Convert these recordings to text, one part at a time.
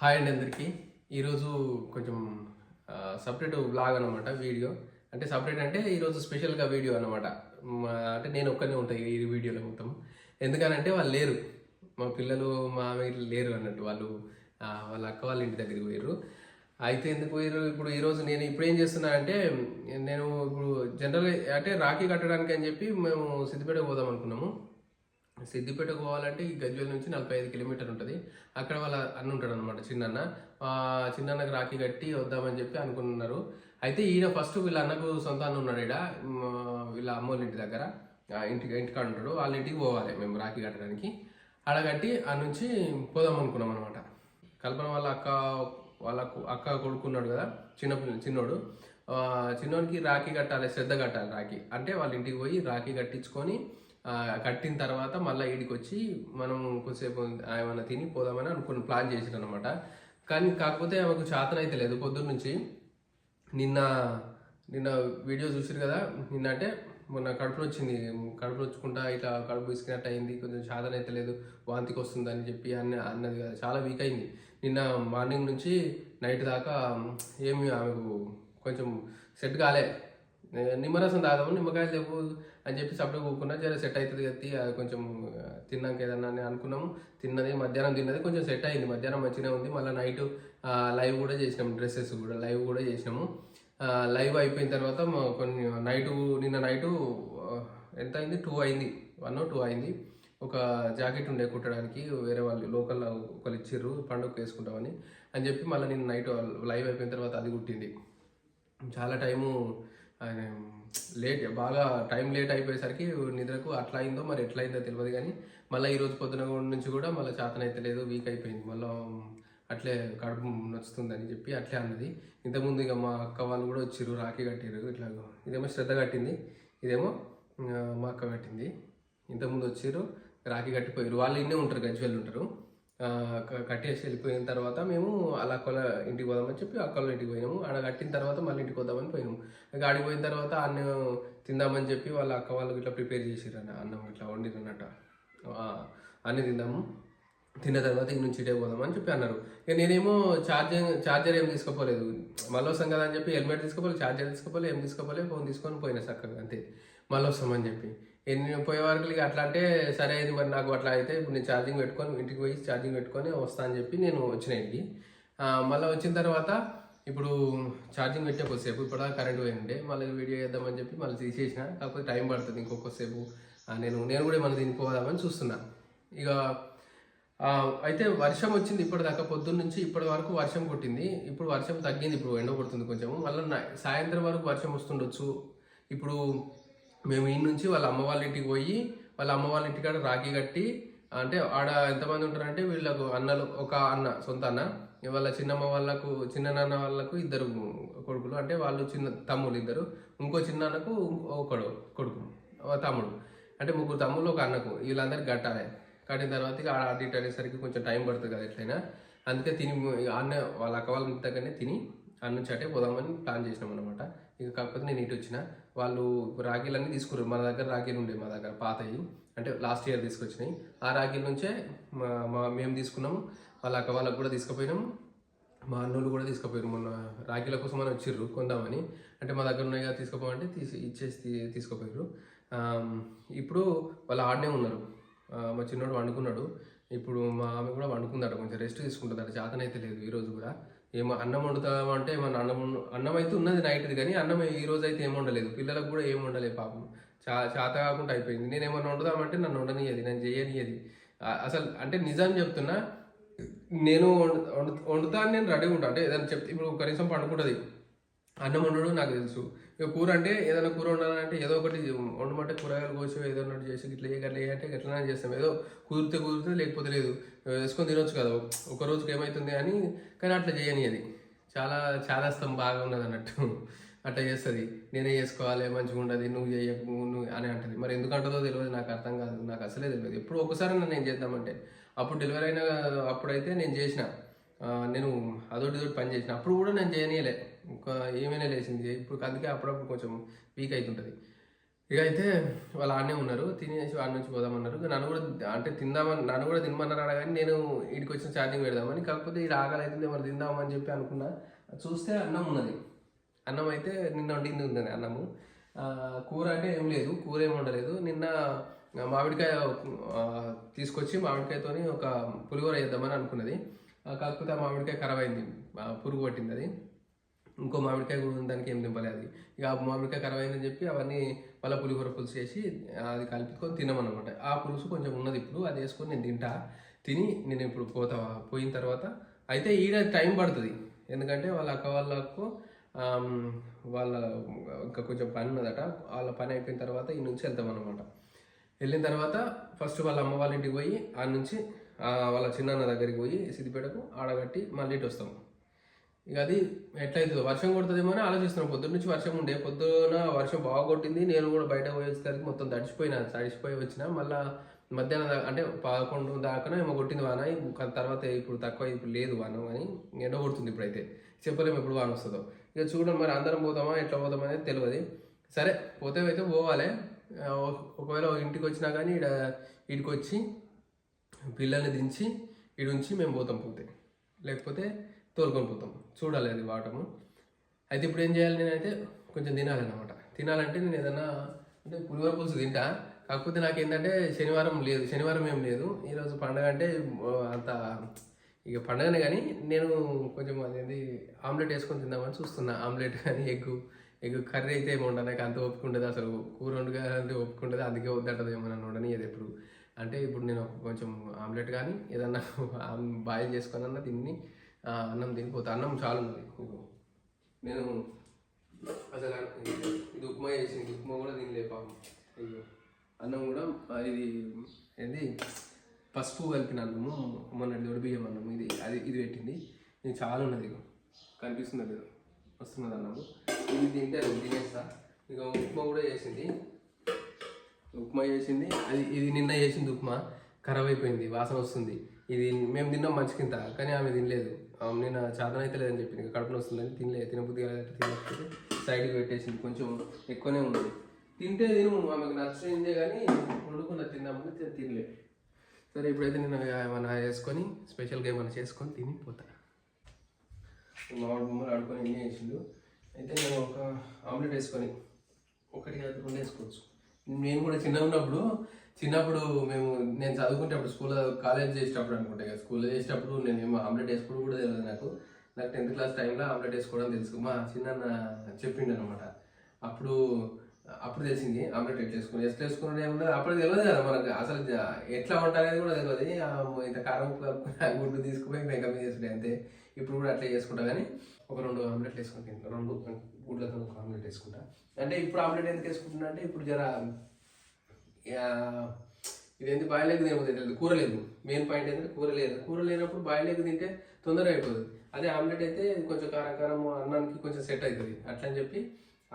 Hi అండి అందరికీ. ఈరోజు కొంచెం సపరేట్ బ్లాగ్ అనమాట వీడియో. అంటే సపరేట్ అంటే ఈరోజు స్పెషల్గా వీడియో అనమాట అంటే నేను ఒక్కనే ఉంటాయి ఈ వీడియోలో మొత్తం. ఎందుకనంటే వాళ్ళు లేరు. మా పిల్లలు మా వీళ్ళు లేరు అన్నట్టు వాళ్ళు వాళ్ళ అక్క వాళ్ళ ఇంటి దగ్గరికి పోయారు అయితే ఎందుకు పోయారు ఇప్పుడు ఈరోజు నేను ఇప్పుడు ఏం చేస్తున్నా అంటే నేను ఇప్పుడు జనరల్గా అంటే రాఖీ కట్టడానికి అని చెప్పి మేము సిద్దిపేట పోదాం అనుకున్నాము. సిద్దిపేట పోవాలంటే ఈ గజ్వేల్ నుంచి నలభై ఐదు కిలోమీటర్ ఉంటుంది. అక్కడ వాళ్ళ అన్న ఉంటాడు అనమాట చిన్నన్న చిన్నన్నకు రాఖీ కట్టి వద్దామని చెప్పి అనుకున్నారు. అయితే ఈయన ఫస్ట్ వీళ్ళ అన్నకు సొంత అన్న ఉన్నాడు ఈడ వీళ్ళ అమ్మోళ్ళ ఇంటి దగ్గర. ఇంటికి ఇంటికాడ ఉంటాడు. వాళ్ళ ఇంటికి పోవాలి మేము రాఖీ కట్టడానికి. ఆడ కట్టి ఆ నుంచి పోదాం అనుకున్నాం అనమాట కల్పన వాళ్ళ అక్క వాళ్ళ అక్క కొడుకున్నాడు కదా చిన్న చిన్నోడు. చిన్నోడికి రాఖీ కట్టాలి శ్రద్ధ కట్టాలి రాఖీ. అంటే వాళ్ళ ఇంటికి పోయి రాఖీ కట్టించుకొని కట్టిన తర్వాత మళ్ళీ ఈడికి వచ్చి మనం కొద్దిసేపు ఏమైనా తిని పోదామని అనుకుని ప్లాన్ చేసిన అనమాట కానీ కాకపోతే ఆమెకు చేతన అయితే లేదు. పొద్దున్న నుంచి నిన్న నిన్న వీడియో చూసారు కదా నిన్న అంటే మొన్న కడుపులో వచ్చింది కడుపులో వచ్చుకుంటా ఇట్లా కడుపు ఇసుకినట్టు అయింది. కొంచెం సాధన అయితే లేదు. వాంతికి వస్తుంది అని చెప్పి అన్న అన్నది కదా. చాలా వీక్ అయింది. నిన్న మార్నింగ్ నుంచి నైట్ దాకా ఏమి ఆమెకు కొంచెం సెట్ కాలే. నిమ్మరసం తాగాము నిమ్మకాయలు లేవు అని చెప్పి సపరేట్ కూకున్నా జర సెట్ అవుతుంది కత్తి అది కొంచెం తిన్నాక ఏదన్నా అని అనుకున్నాము. తిన్నది మధ్యాహ్నం తిన్నది కొంచెం సెట్ అయింది. మధ్యాహ్నం మంచిగా ఉంది. మళ్ళీ నైట్ లైవ్ కూడా చేసినాము. డ్రెస్సెస్ కూడా లైవ్ కూడా చేసినాము. లైవ్ అయిపోయిన తర్వాత కొన్ని నైట్ నిన్న నైటు ఎంత అయింది? టూ అయింది. వన్ టూ అయింది. ఒక జాకెట్ ఉండే కుట్టడానికి. వేరే వాళ్ళు లోకల్ ఒకళ్ళు ఇచ్చిర్రు. పండుగ వేసుకుంటామని. అని చెప్పి మళ్ళీ నేను నైట్ లైవ్ అయిపోయిన తర్వాత అది కుట్టింది. చాలా టైము లేట్ బాగా టైం లేట్ అయిపోయేసరికి నిద్రకు అట్లా అయిందో మరి ఎట్లా అయిందో తెలియదు కానీ మళ్ళీ ఈరోజు పొద్దున నుంచి కూడా మళ్ళీ చేతన అయితే లేదు వీక్ అయిపోయింది. మళ్ళీ అట్లే కడుపు నచ్చుతుందని చెప్పి అట్లే అన్నది. ఇంతకుముందు ఇక మా అక్క వాళ్ళు కూడా వచ్చిర్రు రాఖీ కట్టారు ఇట్లా ఇదేమో శ్రద్ధ కట్టింది ఇదేమో మా అక్క కట్టింది. ఇంతకుముందు వచ్చిర్రు రాఖీ కట్టిపోయారు వాళ్ళు ఇన్నే ఉంటారు గజ్వెల్ ఉంటారు. కట్టేసి వెళ్ళిపోయిన తర్వాత మేము అలా అక్కల ఇంటికి పోదామని చెప్పి అక్కల ఇంటికి పోయినాము. ఆడ కట్టిన తర్వాత మళ్ళీ ఇంటికి వద్దామని పోయినాము. ఇక ఆడికి పోయిన తర్వాత అన్నం తిందామని చెప్పి వాళ్ళ అక్క వాళ్ళు ఇట్లా ప్రిపేర్ చేసిర్రు అన్నం ఇట్లా వండిరన్నట్ట అన్ని తిందాము. తిన్న తర్వాత ఇక నుంచి ఇటే పోదామని చెప్పి అన్నారు. ఇక నేనేమో ఛార్జింగ్ ఛార్జర్ ఏం తీసుకోపోలేదు. మళ్ళీ వస్తాం కదా అని చెప్పి హెల్మెట్ తీసుకోపోలేదు ఛార్జర్ తీసుకోపోలేదు ఏం తీసుకోపోలేదు ఫోన్ తీసుకొని పోయినా చక్కగా అంతే. మళ్ళీ వస్తామని చెప్పి. ఎన్ని పోయే వరకు అట్లా అంటే సరే అయింది మరి నాకు అట్లా అయితే ఇప్పుడు నేను ఛార్జింగ్ పెట్టుకొని ఇంటికి పోయి ఛార్జింగ్ పెట్టుకొని వస్తా అని చెప్పి నేను వచ్చిన ఇంటికి మళ్ళీ వచ్చిన తర్వాత ఇప్పుడు ఛార్జింగ్ పెట్టే కొద్దిసేపు ఇప్పుడు కరెంట్ పోయిండే మళ్ళీ వీడియో చేద్దామని చెప్పి మళ్ళీ తీసేసిన. కాకపోతే టైం పడుతుంది ఇంకొకసేపు నేను నేను కూడా మన దీనికి పోదామని చూస్తున్నా. ఇక అయితే వర్షం వచ్చింది ఇప్పటిదాకా పొద్దున్న నుంచి ఇప్పటి వరకు వర్షం కొట్టింది. ఇప్పుడు వర్షం తగ్గింది ఇప్పుడు ఎండ కొడుతుంది కొంచెం మళ్ళీ సాయంత్రం వరకు వర్షం వస్తుండొచ్చు. ఇప్పుడు మేము ఈ నుంచి వాళ్ళ అమ్మ వాళ్ళ ఇంటికి పోయి వాళ్ళ అమ్మ వాళ్ళ ఇంటికాడ రాఖీ కట్టి అంటే ఆడ ఎంతమంది ఉంటారంటే వీళ్ళకు అన్నలు ఒక అన్న సొంత అన్న. వాళ్ళ చిన్నమ్మ వాళ్ళకు చిన్న నాన్న వాళ్ళకు ఇద్దరు కొడుకులు. అంటే వాళ్ళు చిన్న తమ్ముడు ఇద్దరు. ఇంకో చిన్న అన్నకు ఒకడు కొడుకు తమ్ముడు. అంటే ముగ్గురు తమ్ముళ్ళు ఒక అన్నకు. వీళ్ళందరికీ కట్టాలి కట్టిన తర్వాత ఇక ఆడ అటు ఇటు అనేసరికి కొంచెం టైం పడుతుంది కదా ఎట్లయినా. అందుకే తిని అన్న వాళ్ళ అక్క వాళ్ళ ఇంటి దగ్గరనే తిని అన్న నుంచి పోదామని ప్లాన్ చేసినాం అనమాట ఇక కాకపోతే నేను ఇటు వచ్చిన వాళ్ళు రాఖీలన్నీ తీసుకున్నారు మన దగ్గర రాఖీలు ఉండే మా దగ్గర పాతవి అంటే లాస్ట్ ఇయర్ తీసుకొచ్చినాయి. ఆ రాఖీల నుంచే మా మా- మేము తీసుకున్నాము. వాళ్ళ అక్క వాళ్ళకు కూడా తీసుకుపోయినాము. మా అన్నోళ్ళు కూడా తీసుకుపోయారు మొన్న రాఖీల కోసం అని వచ్చిర్రు కొందామని. అంటే మా దగ్గర ఉన్నాయి కదా తీసుకుపోమంటే తీసి ఇచ్చేసి తీ- తీసుకుపోయారు ఇప్పుడు వాళ్ళు ఆడనే ఉన్నారు. మా చిన్నోడు వండుకున్నాడు. ఇప్పుడు మా ఆమె కూడా వండుకుందట కొంచెం రెస్ట్ తీసుకుంటుందట. చేతన అయితే లేదు ఈరోజు కూడా. ఏమో అన్నం వండుతామంటే ఏమన్నా అన్నం అన్నం అయితే ఉన్నది నైట్ది కానీ అన్నం ఈ రోజు అయితే ఏం వండలేదు. పిల్లలకు కూడా ఏం వండలేదు పాపం. చా చేత కాకుండా అయిపోయింది. నేను ఏమన్నా వండుదామంటే నన్ను వండనియది నేను చేయనియది. అసలు అంటే నిజం చెప్తున్నా నేను వండు వండుతాను వండుతా నేను రెడీగా ఉంటా. అంటే ఏదైనా చెప్తే ఇప్పుడు కనీసం పండుకుంటుంది. అన్నం వండడం నాకు తెలుసు. ఇక కూర అంటే ఏదైనా కూర వండాలంటే ఏదో ఒకటి వండమంటే కూరగాయలు కోసి ఏదో ఒకటి చేసి ఇట్లా ఏ గట్ల అంటే ఎట్లా చేస్తాం. ఏదో కుదిరితే కుదిరితే లేకపోతే లేదు. వేసుకొని తినొచ్చు కదా. ఒక రోజుకి ఏమవుతుంది అని కానీ అట్లా చేయని అది. చాలా చాలా ఇష్టం బాగా ఉన్నది అన్నట్టు. అట్లా చేస్తుంది. నేనే చేసుకోవాలి మంచిగా ఉండదు నువ్వు చేయకు నువ్వు అని అంటుంది. మరి ఎందుకంటుందో తెలియదు. నాకు అర్థం కాదు. నాకు అసలే తెలియదు. ఎప్పుడు ఒకసారి నన్ను నేను చేద్దామంటే. అప్పుడు డెలివరీ అయిన అప్పుడైతే నేను చేసిన. నేను అదొకటి ఇదొకటి పని చేసిన. అప్పుడు కూడా నేను చేయనీయలే. ఇంకా ఏమైనా లేచింది. ఇప్పుడు అందుకే అప్పుడప్పుడు కొంచెం వీక్ అవుతుంటుంది ఇక అయితే వాళ్ళు ఆడనే ఉన్నారు. తినేసి వాడి నుంచి పోదామన్నారు నన్ను కూడా అంటే తిందామని నన్ను కూడా తినమన్నారు ఆడ కానీ నేను ఇక్కడికి వచ్చిన ఛార్జింగ్ పెడదామని. కాకపోతే ఇది ఆకలి మరి తిందామని చెప్పి అనుకున్నా. చూస్తే అన్నం ఉన్నది. అన్నం అయితే నిన్న వండింది ఉందని అన్నము. కూర అంటే ఏం లేదు. కూర ఏం ఉండలేదు నిన్న మామిడికాయ తీసుకొచ్చి మామిడికాయతోని ఒక పులిహోర చేద్దామని అనుకున్నది. కాకపోతే ఆ మామిడికాయ ఖరాబ్ అయింది. పురుగు పట్టింది అది. ఇంకో మామిడికాయ కూడా ఉంది, దానికి ఏం దింపలే అది. ఇక ఆ మామిడికాయ ఖరాబ్ అయిందని చెప్పి అవన్నీ మళ్ళీ పులిహోర పులుసు చేసి అది కలుపుకొని తినమన్నమాట. ఆ పులుసు కొంచెం ఉన్నది ఇప్పుడు అది వేసుకొని నేను తింటా. తిని నేను ఇప్పుడు పోతా పోయిన తర్వాత అయితే ఈడ టైం పడుతుంది. ఎందుకంటే వాళ్ళ అక్క వాళ్ళకు వాళ్ళ ఇంకా కొంచెం పని ఉన్నదట. వాళ్ళ పని అయిపోయిన తర్వాత ఈ నుంచి వెళ్తాం అనమాట వెళ్ళిన తర్వాత ఫస్ట్ వాళ్ళ అమ్మ వాళ్ళ ఇంటికి పోయి ఆ నుంచి వాళ్ళ చిన్నాన్న దగ్గరికి పోయి సిద్దిపేటకు ఆడగట్టి మళ్ళీ ఇటు వస్తాము ఇక అది ఎట్లయితుందో? వర్షం కొడుతుందేమో అని ఆలోచిస్తున్నాం. పొద్దున్న నుంచి వర్షం ఉండే. పొద్దున వర్షం బాగా కొట్టింది. నేను కూడా బయట పోయేసరికి మొత్తం తడిచిపోయినా తడిచిపోయి వచ్చిన. మళ్ళీ మధ్యాహ్నం దాకా అంటే పదకొండు దాకా ఏమో కొట్టింది వాన. ఇంకా తర్వాత ఇప్పుడు తక్కువ ఇప్పుడు లేదు వాన అని ఎండ కొడుతుంది ఇప్పుడైతే. చెప్పలేము ఎప్పుడు వాన వస్తుందో. ఇక చూడండి మరి అందరం పోతామా ఎట్లా పోతామా అనేది తెలియదు సరే పోతే అయితే పోవాలి. ఒకవేళ ఇంటికి వచ్చినా కానీ ఈడ ఈడికి వచ్చి పిల్లల్ని దించి ఇడుంచి ఉంచి మేము పోతాం పోతే. లేకపోతే తోలుకొని పోతాం. చూడాలి అది వాటము. అయితే ఇప్పుడు ఏం చేయాలి నేనైతే కొంచెం తినాలన్నమాట. తినాలంటే నేను ఏదన్నా అంటే పులిహోర పులుసు తింటా. కాకపోతే నాకు ఏంటంటే శనివారం లేదు శనివారం ఏం లేదు. ఈరోజు పండగ అంటే అంత ఇక పండగనే కానీ నేను కొంచెం అదేంటి ఆమ్లెట్ వేసుకొని తిందామని చూస్తున్నా. ఆమ్లెట్ కానీ ఎగ్ ఎగ్ కర్రీ అయితే ఏమో ఉండదు నాకు అంత ఒప్పుకుంటుంది అసలు. కూర వండుగా అంటే ఒప్పుకుంటుంది అందుకే వద్దంటది ఏమన్నా ఉండని అది ఎప్పుడు. అంటే ఇప్పుడు నేను కొంచెం ఆమ్లెట్ కానీ ఏదన్నా బాయిల్ చేసుకొని అన్న తిని అన్నం తినిపోతా. అన్నం చాలా ఉన్నది నేను అసలు ఇది- ఉప్మా చేసింది. ఉప్మా కూడా తినలే పాపం. అయ్యో. అన్నం కూడా ఇది ఏంది? పసుపు కలిపిన అన్నము మొన్న దొడిబియ్యం అన్నము. ఇది అది ఇది పెట్టింది. ఇది చాలా ఉన్నది కనిపిస్తున్నది కనిపిస్తుంది లేదు వస్తున్నది అన్నము. ఇది తింటే అది తినేస్తా. ఇక ఉప్మా కూడా చేసింది. ఉప్మా చేసింది. అది ఇది నిన్న చేసింది ఉప్మా. ఖరాబ్ అయిపోయింది. వాసన వస్తుంది. ఇది మేము తిన్నాం మంచికింత కానీ ఆమె తినలేదు. ఆమె నిన్న చాదన అయితే లేదని చెప్పింది ఇంకా కడుపున వస్తుందని తినలేదు తినబుద్ధి తినకపోతే సైడ్కి పెట్టేసింది కొంచెం ఎక్కువనే ఉంది. తింటే తిను ఆమెకు నచ్చిందే కానీ వండుకున్న తిన్నాము తినలే. సరే ఇప్పుడైతే నేను ఏమైనా వేసుకొని స్పెషల్గా ఏమైనా చేసుకొని తిని పోతా. మామిడి బొమ్మలు ఆడుకొని ఎన్ని అయితే నేను ఒక ఆమ్లెట్ వేసుకొని ఒకటి కాదు రెండు వేసుకోవచ్చు. నేను కూడా చిన్న ఉన్నప్పుడు చిన్నప్పుడు మేము నేను చదువుకునేటప్పుడు స్కూల్లో కాలేజ్ చేసేటప్పుడు అనుకుంటా కదా స్కూల్లో చేసేటప్పుడు నేను ఏమో ఆమ్లెట్ వేసుకోవడం కూడా తెలియదు నాకు. నాకు టెన్త్ క్లాస్ టైంలో ఆమ్లెట్ వేసుకోవడం తెలుసు. మా చిన్న చెప్పిండు అనమాట అప్పుడు అప్పుడు తెలిసింది ఆమ్లెట్ ఎట్లా వేసుకుని ఎట్లా వేసుకుని ఏమన్నా అప్పుడు తెలియదు కదా మనకు. అసలు ఎట్లా ఉంటారనేది కూడా తెలియదు. ఇంత కారం గుడ్డు తీసుకుపోయి మేకప్ మీద చేసుకుంటే అంతే. ఇప్పుడు కూడా అట్లా చేసుకుంటా కానీ ఒక రెండు ఆమ్లెట్లు వేసుకుంటాను రెండు గుడ్లతో ఒక ఆమ్లెట్ వేసుకుంటా. అంటే ఇప్పుడు ఆమ్లెట్ ఎందుకు వేసుకుంటున్నా అంటే ఇప్పుడు జర ఇదేంటి బాయిల్ ఎగ్ తినకపోతే తెలియదు. కూర లేదు. మెయిన్ పాయింట్ ఏంటంటే కూర లేదు. కూర లేనప్పుడు బాయిల్ ఎగ్ తింటే తొందరగా అయిపోతుంది అదే ఆమ్లెట్ అయితే కొంచెం కారం కారం అన్నానికి కొంచెం సెట్ అవుతుంది అట్లా అని చెప్పి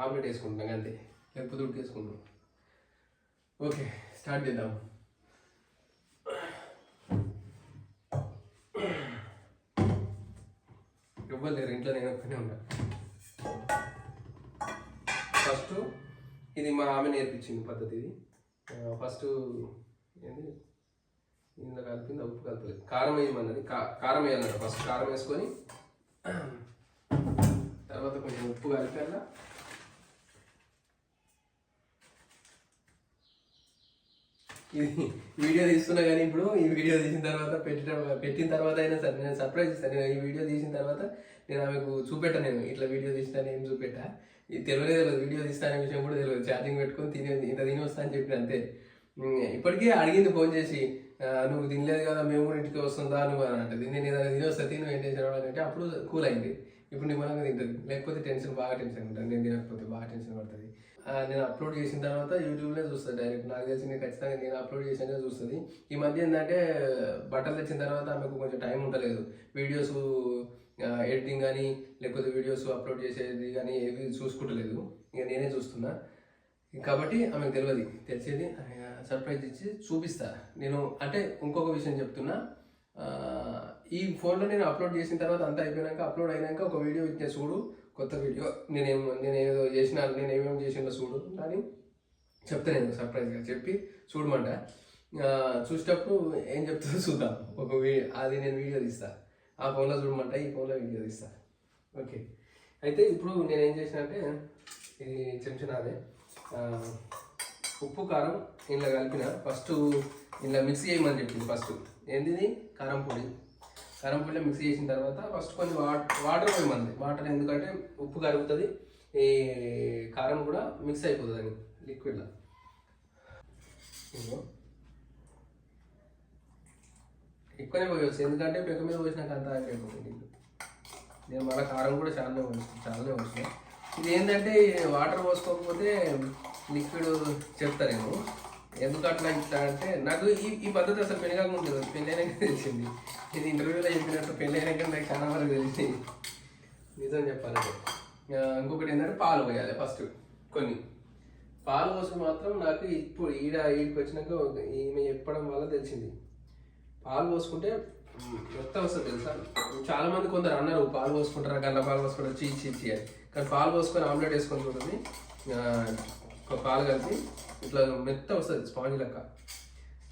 ఆమ్లెట్ వేసుకుంటున్నాం అంతే. లేకపోతే ఉడికేసుకుంటాం ఓకే స్టార్ట్ చేద్దాం. ఎవ్వరు లేరు ఇంట్లో నేను ఒక్కనే ఉన్నా. ఫస్ట్ ఇది మా ఆమె నేర్పించింది పద్ధతి ఇది. ఫస్ట్ ఏంది? ఇందులో కలిపింది ఉప్పు కలపలేదు. కారం వేయమన్నది. కారం వేయాలన్నమాట. ఫస్ట్ కారం వేసుకొని తర్వాత కొంచెం ఉప్పు కలిపాక ఇది వీడియో తీస్తున్నా కానీ ఇప్పుడు ఈ వీడియో తీసిన తర్వాత పెట్టిన పెట్టిన తర్వాత అయినా సరే నేను సర్ప్రైజ్ ఇస్తాను నేను ఈ వీడియో తీసిన తర్వాత నేను ఆమెకు చూపెట్టాను నేను. ఇట్లా వీడియో తీసినా ఏం చూపెట్టా. ఇది తెలియదే తెలియదు వీడియో తీస్తానే విషయం కూడా తెలియదు ఛార్జింగ్ పెట్టుకొని తినే ఇంత తిని వస్తా అని చెప్పిన అంతే. ఇప్పటికీ అడిగింది ఫోన్ చేసి నువ్వు తినలేదు కదా మేము కూడా ఇంటికి వస్తుందా నువ్వు అని అంటది నేను ఏదైనా తిని వస్తా తిను ఏం చేసిన అంటే అప్పుడు కూల్ అయింది. ఇప్పుడు నిమ్మలంగా తింటుంది. లేకపోతే టెన్షన్ బాగా టెన్షన్ ఉంటుంది. నేను తినకపోతే బాగా టెన్షన్ పడుతుంది. నేను అప్లోడ్ చేసిన తర్వాత యూట్యూబ్లో చూస్తుంది డైరెక్ట్ నాకు తెలిసి నేను ఖచ్చితంగా నేను అప్లోడ్ చేసినా చూస్తుంది. ఈ మధ్య ఏంటంటే బట్టలు తెచ్చిన తర్వాత ఆమెకు కొంచెం టైం ఉండలేదు వీడియోస్ ఎడిటింగ్ కానీ లేకపోతే వీడియోస్ అప్లోడ్ చేసేది కానీ ఏవి చూసుకుంటలేదు. ఇక నేనే చూస్తున్నా. కాబట్టి ఆమెకు తెలియదు తెలిసేది సర్ప్రైజ్ ఇచ్చి చూపిస్తా. నేను అంటే ఇంకొక విషయం చెప్తున్నా. ఈ ఫోన్లో నేను అప్లోడ్ చేసిన తర్వాత అంతా అయిపోయినాక అప్లోడ్ అయినాక ఒక వీడియో ఇచ్చిన చూడు. కొత్త వీడియో. నేనేం నేను ఏదో చేసిన నేను ఏమేమి చేసిందో చూడు. అని చెప్తా నేను సర్ప్రైజ్గా చెప్పి చూడమంట. చూసేటప్పుడు ఏం చెప్తుందో చూద్దాం. ఒక వీడియో అది నేను వీడియో తీస్తా. ఆ ఫోన్లో చూడమంట ఈ ఫోన్లో వీడియో తీస్తా. ఓకే. అయితే ఇప్పుడు నేను ఏం చేసిన అంటే ఇది చెంచా అదే ఉప్పు కారం ఇంట్లో కలిపిన ఫస్ట్ ఇంట్లో మిక్స్ చేయమని చెప్పింది ఫస్ట్ ఏంటిది? కారం పొడి. కారం పొడిలో మిక్స్ చేసిన తర్వాత ఫస్ట్ కొన్ని వాటర్ వాటర్ పోయమంది. వాటర్ ఎందుకంటే ఉప్పు కరుగుతుంది ఈ కారం కూడా మిక్స్ అయిపోతుంది అని లిక్విడ్లో ఎక్కువనే పోయవచ్చు ఎందుకంటే పెక్క మీద పోసినాక అంతా అయిపోయింది నీళ్ళు నేను మళ్ళీ కారం కూడా చాలానే పోసిన చాలానే పోసిన ఇది ఏంటంటే వాటర్ పోసుకోకపోతే లిక్విడ్ చెప్తారేమో ఎందుకు అట్లా ఇట్లా అంటే నాకు ఈ ఈ పద్ధతి అసలు పెళ్ళి ఉంటుంది. పెళ్ళైనాక తెలిసింది. ఇది ఇంటర్వ్యూలో చెప్పినట్టు పెళ్ళి నాకు చాలా వరకు తెలిసింది. నిజం చెప్పాలంటే. ఇంకొకటి ఏంటంటే పాలు పోయాలి ఫస్ట్ కొన్ని. పాలు కోసం మాత్రం నాకు ఇప్పుడు ఈడ ఈడికి వచ్చినాక ఈమె చెప్పడం వల్ల తెలిసింది. పాలు పోసుకుంటే మ్, మొత్తం వస్తుంది తెలుసా? చాలా మంది కొందరు అన్నారు పాలు పోసుకుంటారా? గల్ల పాలు పోసుకుంటారు? చీ చీ చీ అని. కానీ పాలు పోసుకొని ఆమ్లెట్ వేసుకొని చూడండి. ఒక పాలు కలిపి ఇట్లా మెత్త వస్తుంది స్పాంజ్ లెక్క.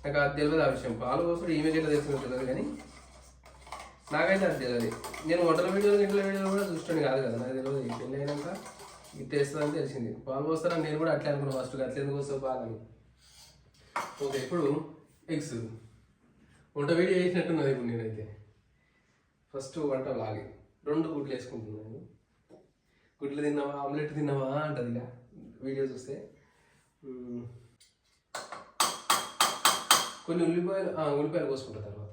నాకు అది తెలియదు ఆ విషయం. పాలు పోసుకుంటే ఈమె ఎట్లా తెలిసిందో తెలియదు కానీ నాకైతే అది తెలియదు నేను వంటల వీడియోలు ఇంట్లో వీడియోలు కూడా చూస్తాను కాదు కదా. నాకు తెలియదు పెళ్ళి అయినాక ఇది తెస్తుందని తెలిసింది. పాలు పోస్తారని నేను కూడా అట్లే అనుకున్నాను ఫస్ట్ అట్లా ఎందుకు వస్తావు పాలని ఓకే ఇప్పుడు ఎగ్స్. వంట వీడియో వేసినట్టున్నది ఇప్పుడు నేనైతే. ఫస్ట్ వంట లాగి. రెండు గుడ్లు వేసుకుంటున్నాను. గుడ్లు తిన్నావా? ఆమ్లెట్ తిన్నావా? అంటది ఇలా వీడియో చూస్తే. కొన్ని ఉల్లిపాయలు ఉల్లిపాయలు కోసుకుంటా తర్వాత.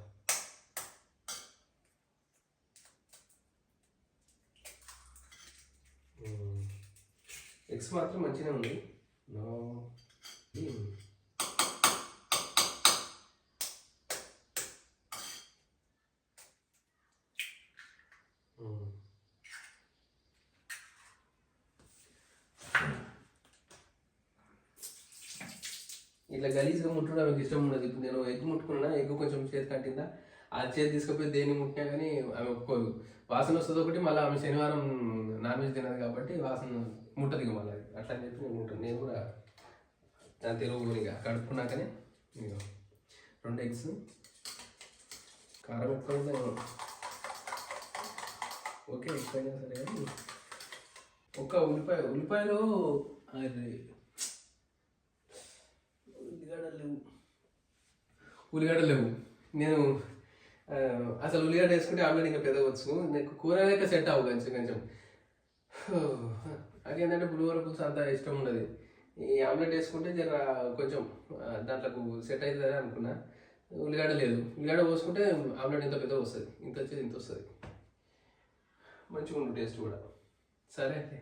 ఎగ్స్ మాత్రం మంచిగా ఉంది నో మ్మ్. మ్మ్. ఇట్లా కూడా ఆమెకి ఇష్టం ఉండదు. ఇప్పుడు నేను ఎగ్గు ముట్టుకున్నా ఎగ్గు కొంచెం చేతి కంటిందా ఆ చేతి తీసుకుపోయి దేన్ని ముట్టినా కానీ ఆమె ఒప్పుకోదు. వాసన వస్తుంది ఒకటి మళ్ళీ ఆమె శనివారం నాన్ వెజ్ తినదు కాబట్టి వాసన ముట్టదు ఇక మళ్ళీ. అట్లా అని చెప్పి నేను ఉంటాను. నేను కూడా దాని తెలుగు ఇక కడుక్కున్నాకనే రెండు ఎగ్స్ కారం ఎక్కువ ఓకే ఎక్కువైనా సరే కానీ ఒక ఉల్లిపాయ ఉల్లిపాయలు అది ఉల్లిగడ్డలు లేవు. ఉల్లిగడ్డలు లేవు. నేను అసలు ఉల్లిగడ్డ వేసుకుంటే ఆమ్లెట్ ఇంకా పెదవచ్చు నాకు కూర లెక్క సెట్ అవ్వు కొంచెం కొంచెం. నాకేంటంటే పులిహోర పులుసు అంత ఇష్టం ఉండదు. ఈ ఆమ్లెట్ వేసుకుంటే జర కొంచెం దాంట్లో సెట్ అవుతుంది అనుకున్నా. ఉల్లిగడ్డ లేదు. ఉల్లిగడ్డ పోసుకుంటే ఆమ్లెట్ ఇంత పెద్ద వస్తుంది. ఇంత వచ్చేది ఇంత వస్తుంది. మంచిగా ఉండు టేస్ట్ కూడా. సరే అయితే.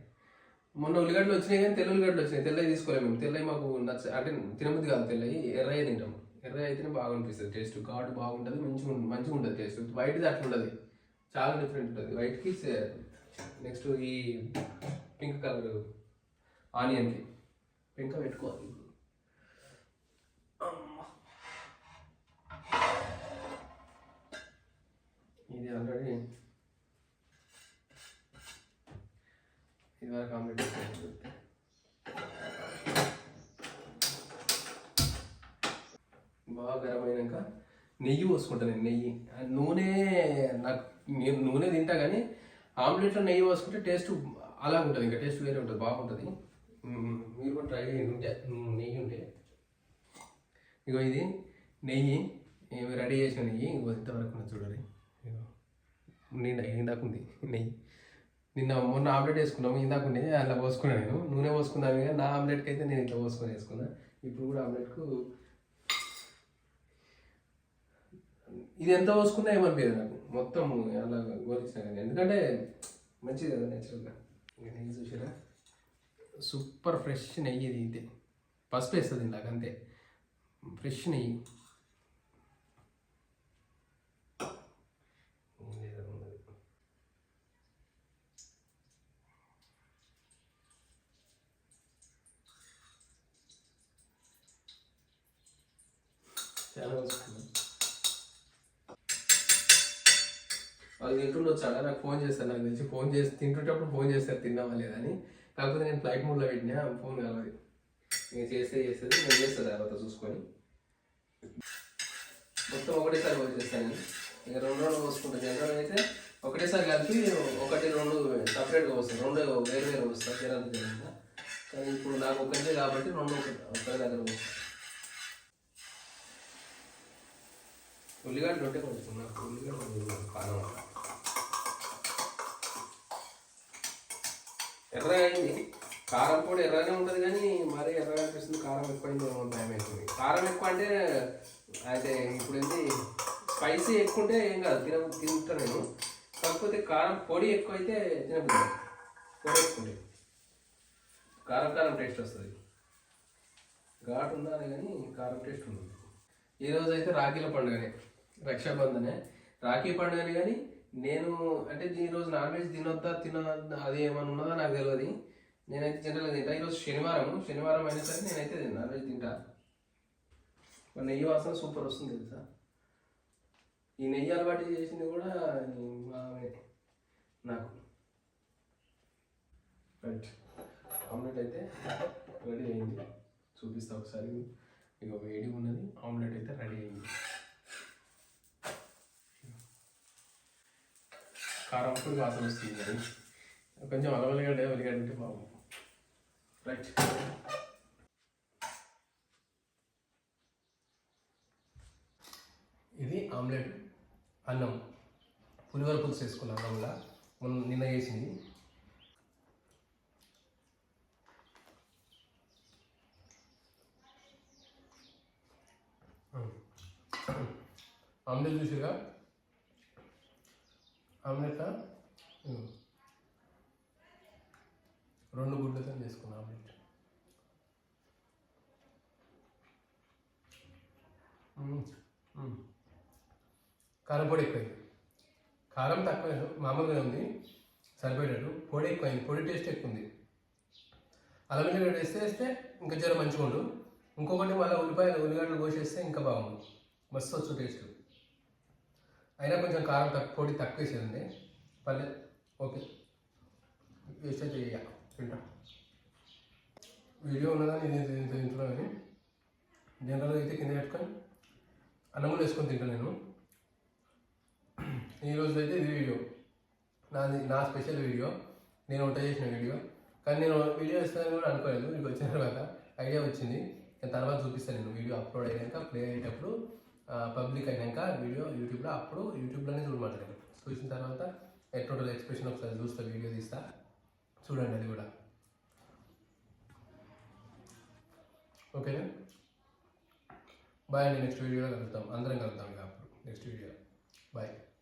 మొన్న ఉల్లిగడ్డలు వచ్చినాయి కానీ తెల్ల ఉల్లిగడ్డలు వచ్చినాయి. తెల్లవి తీసుకోలేము మేము. తెల్లవి మాకు నచ్చ అంటే తినబుద్ధి కాదు తెల్లవి. ఎర్రయ్య తింటాం. ఎర్ర అయితేనే బాగా అనిపిస్తుంది టేస్ట్ ఘాటు బాగుంటుంది మంచిగా ఉంటుంది మంచిగా ఉంటుంది టేస్ట్ వైట్ది అట్లా ఉండదు. చాలా డిఫరెంట్ ఉంటుంది. వైట్కి నెక్స్ట్ ఈ పింక్ కలర్ ఆనియన్కి. పింక్ పెట్టుకోవాలి. ఇది ఆల్రెడీ ఇది వరకు ఆమ్లెట్ బాగా గరం అయినాక నెయ్యి పోసుకుంటా నేను నెయ్యి. నూనె నాకు నేను నూనె తింటా కానీ ఆమ్లెట్లో నెయ్యి పోసుకుంటే టేస్ట్ అలా ఉంటుంది ఇంకా టేస్ట్ వేరే ఉంటుంది బాగుంటుంది. మీరు కూడా ట్రై చేయండి నెయ్యి ఉంటే. ఇగో ఇది నెయ్యి రెడీ చేసిన నెయ్యి ఇంకో ఇంతవరకు చూడాలి ఇగో నిండా ఇందాక ఉంది నెయ్యి. నిన్న మొన్న ఆమ్లెట్ వేసుకున్నాము ఇందాక అలా పోసుకున్నాను నేను. నూనె పోసుకున్నాను కానీ నా ఆమ్లెట్కి అయితే నేను ఇట్లా పోసుకొని వేసుకున్నా. ఇప్పుడు కూడా ఆమ్లెట్కు ఇది ఎంత పోసుకున్నా ఏమనిపించదు నాకు. మొత్తం అలా గోరించిన కానీ ఎందుకంటే మంచిది కదా నేచురల్గా. ఇంకా నెయ్యి చూసారా? సూపర్ ఫ్రెష్ నెయ్యి ఇది ఇది. పసుపు వేస్తుంది ఇందాక అంతే. ఫ్రెష్ నెయ్యి లేదా ఉన్నది. చాలా వస్తుంది వాళ్ళు తింటుండొచ్చు వచ్చాడా. నాకు ఫోన్ చేస్తారు నాకు తెలిసి ఫోన్ చేసి తింటుంటప్పుడు ఫోన్ చేస్తారు తిన్నావా లేదని కాకపోతే నేను ఫ్లైట్ మోడ్లో పెట్టినా ఫోన్ కలవదు నేను చేస్తే చేస్తుంది నేను చేస్తుంది తర్వాత చూసుకొని. మొత్తం ఒకటేసారి ఫోన్ చేస్తాను ఇంకా రెండు రోజులు పోసుకుంటాను జనరల్ అయితే ఒకటేసారి కలిపి ఒకటి రెండు సపరేట్గా వస్తాను రెండు వేరు వేరు వస్తాను జనంత జనంత కానీ ఇప్పుడు నాకు ఒకటే కాబట్టి రెండు ఒకటి దగ్గర వస్తాను ఉల్లిగడ్డ ఉంటే కొంచెం నాకు ఉల్లిగడ్డ కొంచెం కారం అట్లా. ఎర్రగా కారం పొడి ఎర్రగానే ఉంటుంది కానీ మరీ ఎర్రగా అనిపిస్తుంది. కారం ఎక్కువైంది ఏమో భయం అవుతుంది కారం ఎక్కువ అంటే అయితే ఇప్పుడు ఏంటి స్పైసీ ఎక్కువ ఉంటే ఏం కాదు. తిన తింటా నేను. కాకపోతే కారం పొడి ఎక్కువ అయితే తినబుద్ది పొడి ఎక్కువ కారం కారం టేస్ట్ వస్తుంది. ఘాటు ఉండాలి కానీ కారం టేస్ట్ ఉంటుంది ఈరోజు అయితే రాఖీల పండుగనే. రక్షాబంధనే. రాఖీ పండుగని కానీ నేను అంటే ఈరోజు రోజు నాన్ వెజ్ తినొద్దా తిన అది ఏమైనా ఉన్నదా నాకు తెలియదు నేనైతే జనరల్గా తింటా. ఈరోజు శనివారం శనివారం అయినా సరే నేనైతే నాన్ వెజ్ తింటా. మరి నెయ్యి వాసన సూపర్ వస్తుంది తెలుసా? ఈ నెయ్యి అలవాటు చేసింది కూడా నాకు. రైట్ ఆమ్లెట్ అయితే రెడీ అయింది. చూపిస్తా ఒకసారి ఇక వేడి ఉన్నది ఆమ్లెట్ అయితే రెడీ అయింది. కారం పొడి వాసన వస్తుంది మరి. కొంచెం అలవలిగడ్డ ఉల్లిగడ్డ ఉంటే బాగుంది రైట్ ఇది ఆమ్లెట్ అన్నం. పులిహోర పులుసు వేసుకున్న అన్నంలా. మొన్న నిన్న వేసింది ఆమ్లెట్ చూసిగా ఆమ్లెట్? రెండు గుడ్లతో చేసుకున్నా ఆమ్లెట్. కారం పొడి ఎక్కువైంది. కారం తక్కువ మామూలుగా ఉంది. సరిపోయేటట్టు. పొడి ఎక్కువైంది పొడి టేస్ట్ ఎక్కువ ఉంది అల్లం వెల్లిగడ్డ వేస్తే వేస్తే ఇంకా జ్వరం మంచిగా ఉండు ఇంకొకటి మళ్ళీ ఉల్లిపాయలు ఉల్లిగడ్డలు కోసేస్తే ఇంకా బాగుంది మస్తు వచ్చు టేస్ట్. అయినా కొంచెం కారం తక్కువ పొడి తక్కువ వేసేదండి పల్లె ఓకే. వేస్తే అయితే తింటా. వీడియో ఉన్నదని ఇది కానీ జనరల్గా అయితే కింద పెట్టుకొని అన్నములు వేసుకొని తింటాను నేను. ఈరోజు అయితే ఇది వీడియో. నాది నా స్పెషల్ వీడియో. నేను వంట చేసిన వీడియో. కానీ నేను వీడియో ఇస్తానని కూడా అనుకోలేదు. మీకు వచ్చిన తర్వాత ఐడియా వచ్చింది. నేను తర్వాత చూపిస్తాను నేను వీడియో అప్లోడ్ అయ్యాక ప్లే అయ్యేటప్పుడు పబ్లిక్ అయినాక వీడియో యూట్యూబ్లో అప్పుడు యూట్యూబ్లోనే చూడమంటారు నేను. చూసిన తర్వాత ఎట్లా ఎక్స్ప్రెషన్ ఒకసారి చూస్తా వీడియో తీస్తా. చూడండి అది కూడా. ఓకేనా బాయ్ అండి నెక్స్ట్ వీడియోలో కలుద్దాం. అందరం కలుద్దాం ఇక అప్పుడు. Next video bye